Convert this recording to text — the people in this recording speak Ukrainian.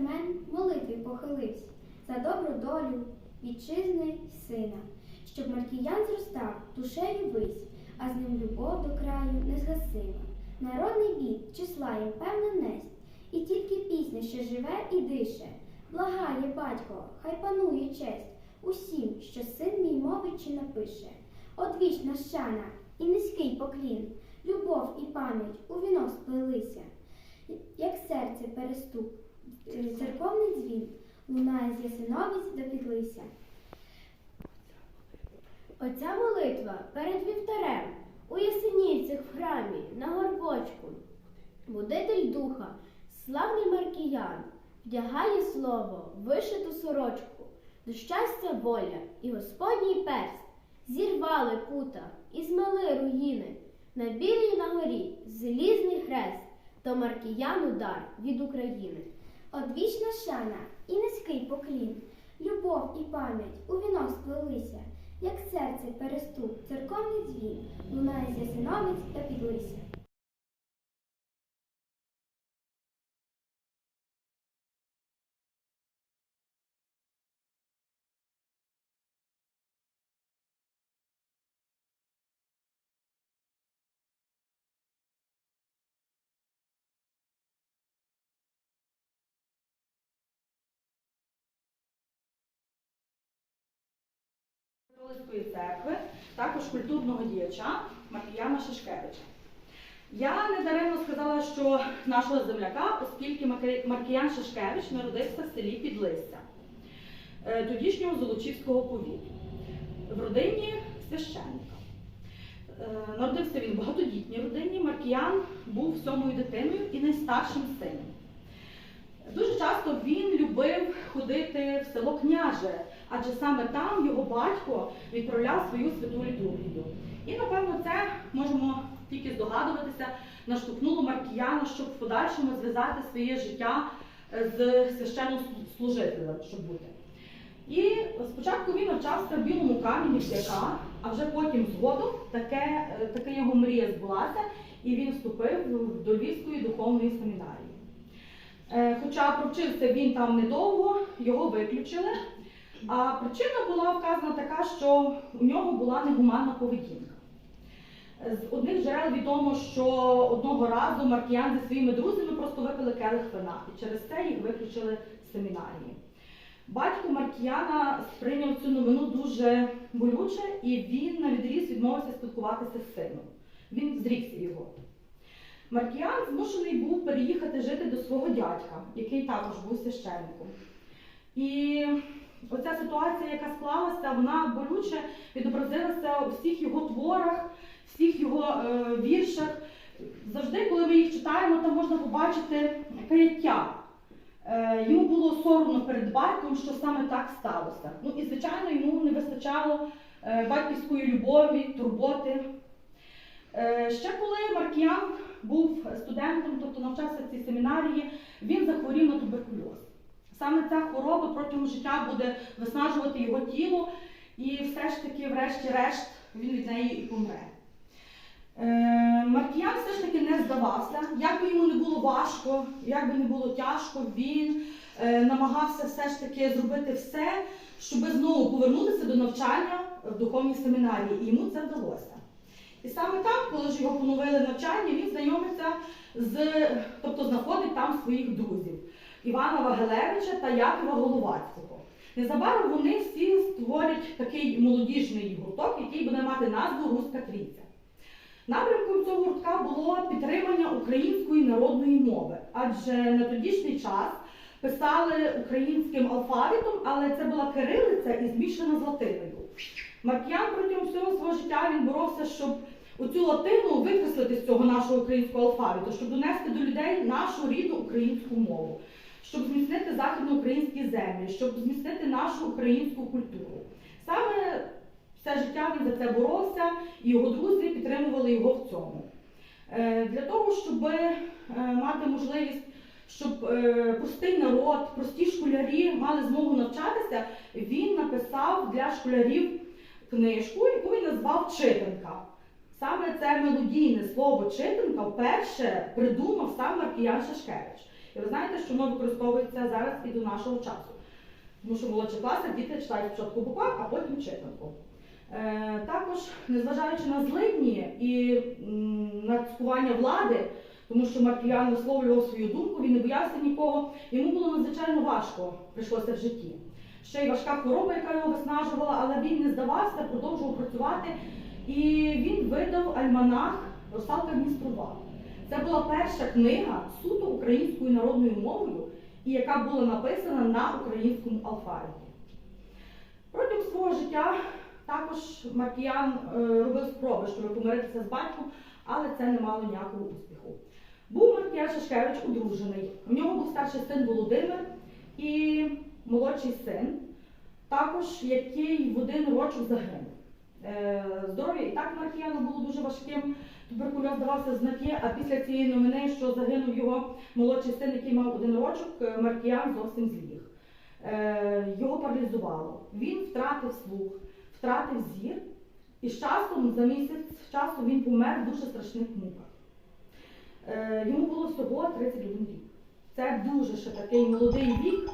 Семен молитві похилився за добру долю вітчизни й сина, щоб Маркіян зростав душею вись, а з ним любов до краю незгасима. Народний бід числа їм певно несть, і тільки пісня ще живе і дише. Благає батько, хай панує честь усім, що син мій мовить чи напише. Одвічна шана і низький поклін, любов і пам'ять у віно сплелися, як серце переступ, е, церковний дзвін лунає з ясиновиць до підлися. Оця молитва перед вівтарем у Ясенівцях в храмі на горбочку. Будитель духа, славний Маркіян, вдягає слово, вишиту сорочку, до щастя воля і Господній перст. Зірвали пута і змели руїни, на білій на горі залізний хрест, то Маркіян удар від України. Одвічна шана і низький поклін, любов і пам'ять у віно сплелися, як серце переступ, церковний дзвін лунає з ясиновиць та підлися. Католицької церкви, також культурного діяча Маркіяна Шишкевича. Я недаремно сказала, що нашого земляка, оскільки Маркіян Шишкевич народився в селі Підлистя, е, тодішнього Золочівського повіту, в родині священника. Е, Народився він в багатодітній родині. Маркіян був сьомою дитиною і найстаршим сином. Дуже часто він любив ходити в село Княже, адже саме там його батько відправляв свою святу літургію. І напевно це можемо тільки здогадуватися, наштовхнуло Маркіяна, щоб в подальшому зв'язати своє життя е, з священнослужителем, щоб бути. І спочатку він навчався в білому камені п'яка, а вже потім згодом таке, е, таке його мрія збулася, і він вступив до Львівської духовної семінарії. Е, Хоча провчився він там недовго, його виключили. А причина була вказана така, що у нього була негуманна поведінка. З одних джерел відомо, що одного разу Маркіян зі своїми друзями просто випили келих вина, і через це їх виключили з семінарії. Батько Маркіяна сприйняв цю новину дуже болюче, і він на відріз відмовився спілкуватися з сином. Він зрікся його. Маркіян змушений був переїхати жити до свого дядька, який також був священником. І оця ситуація, яка склалася, вона болюче відобразилася у всіх його творах, всіх його е, віршах. Завжди, коли ми їх читаємо, там можна побачити каяття. Е, йому було соромно перед батьком, що саме так сталося. Ну і, звичайно, йому не вистачало е, батьківської любові, турботи. Е, Ще коли Маркіян був студентом, тобто навчався в цій семінарії, він захворів на туберкульоз. Саме ця хвороба протягом життя буде виснажувати його тіло, і все ж таки, врешті-решт, він від неї і помре. Е, Маркіян все ж таки не здавався. Як би йому не було важко, як би не було тяжко, він е, намагався все ж таки зробити все, щоб знову повернутися до навчання в духовній семінарії, і йому це вдалося. І саме так, коли ж його поновили навчання, він знайомиться з, тобто знаходить там своїх друзів Івана Вагелевича та Якова Головацького. Незабаром вони всі створять такий молодіжний гурток, який буде мати назву Руська Трійця. Напрямком цього гуртка було підтримання української народної мови, адже на тодішній час писали українським алфавітом, але це була кирилиця і змішана з латиною. Маркіян протягом всього свого життя він боровся, щоб оцю латину викреслити з цього нашого українського алфавіту, щоб донести до людей нашу рідну українську мову, щоб зміцнити західноукраїнські землі, щоб зміцнити нашу українську культуру. Саме все життя він за це боровся, і його друзі підтримували його в цьому. Е, Для того, щоб е, мати можливість, щоб е, простий народ, прості школярі мали змогу навчатися, він написав для школярів книжку, яку він назвав Читанка. Саме це мелодійне слово читанка вперше придумав сам Маркіян Шашкевич. І ви знаєте, що воно використовується зараз і до нашого часу. Тому що в молодших діти читають спочатку буквар, а потім читанку. Е, також, незважаючи на злидні і на цькування влади, тому що Маркіян висловлював свою думку, він не боявся нікого, йому було надзвичайно важко прийшлося в житті. Ще й важка хвороба, яка його виснажувала, але він не здавався, продовжував працювати. І він видав альманах Русалка Дністрова. Це була перша книга суто українською народною мовою, і яка була написана на українському алфавіті. Протягом свого життя також Маркіян е, робив спроби, щоб помиритися з батьком, але це не мало ніякого успіху. Був Маркіян Шашкевич одружений. У нього був старший син Володимир і молодший син, також який в один рочок загинув. Е, Здоров'я і так Маркіяна було дуже важким. Туберкульоз давався знаки, а після цієї новини, що загинув його молодший син, який мав один рочок, е, Маркіян зовсім зліг. Е, Його паралізувало. Він втратив слух, втратив зір, і з часом, за місяць часу, він помер в дуже страшних муках. Йому було всього 31 рік. Це дуже ще такий молодий вік,